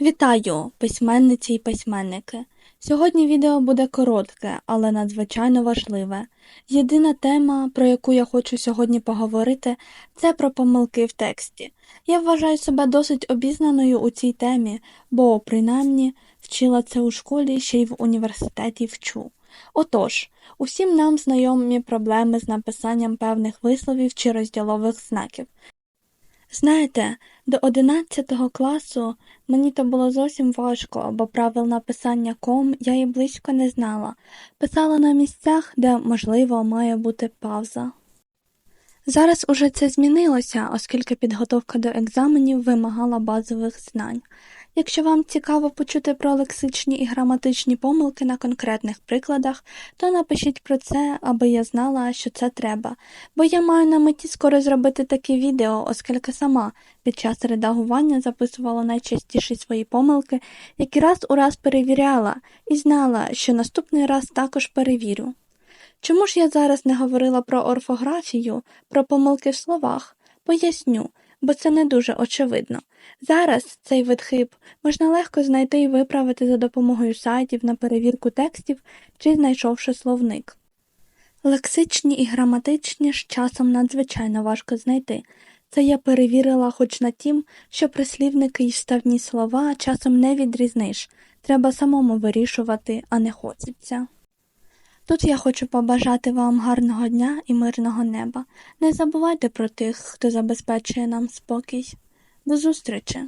Вітаю, письменниці і письменники! Сьогодні відео буде коротке, але надзвичайно важливе. Єдина тема, про яку я хочу сьогодні поговорити, це про помилки в тексті. Я вважаю себе досить обізнаною у цій темі, бо, принаймні, вчила це у школі, ще й в університеті вчу. Отож, усім нам знайомі проблеми з написанням певних висловів чи розділових знаків. Знаєте, до 11 класу мені то було зовсім важко, бо правил написання ком я і близько не знала. Писала на місцях, де, можливо, має бути пауза. Зараз уже це змінилося, оскільки підготовка до екзаменів вимагала базових знань. Якщо вам цікаво почути про лексичні і граматичні помилки на конкретних прикладах, то напишіть про це, аби я знала, що це треба, бо я маю на меті скоро зробити таке відео, оскільки сама під час редагування записувала найчастіші свої помилки, які раз у раз перевіряла, і знала, що наступний раз також перевірю. Чому ж я зараз не говорила про орфографію, про помилки в словах? Поясню, бо це не дуже очевидно. Зараз цей вид хиб можна легко знайти і виправити за допомогою сайтів на перевірку текстів чи знайшовши словник. Лексичні і граматичні ж часом надзвичайно важко знайти. Це я перевірила хоч на тім, що прислівники і вставні слова часом не відрізниш, треба самому вирішувати, а не хочеться. Тут я хочу побажати вам гарного дня і мирного неба. Не забувайте про тих, хто забезпечує нам спокій. До зустрічі!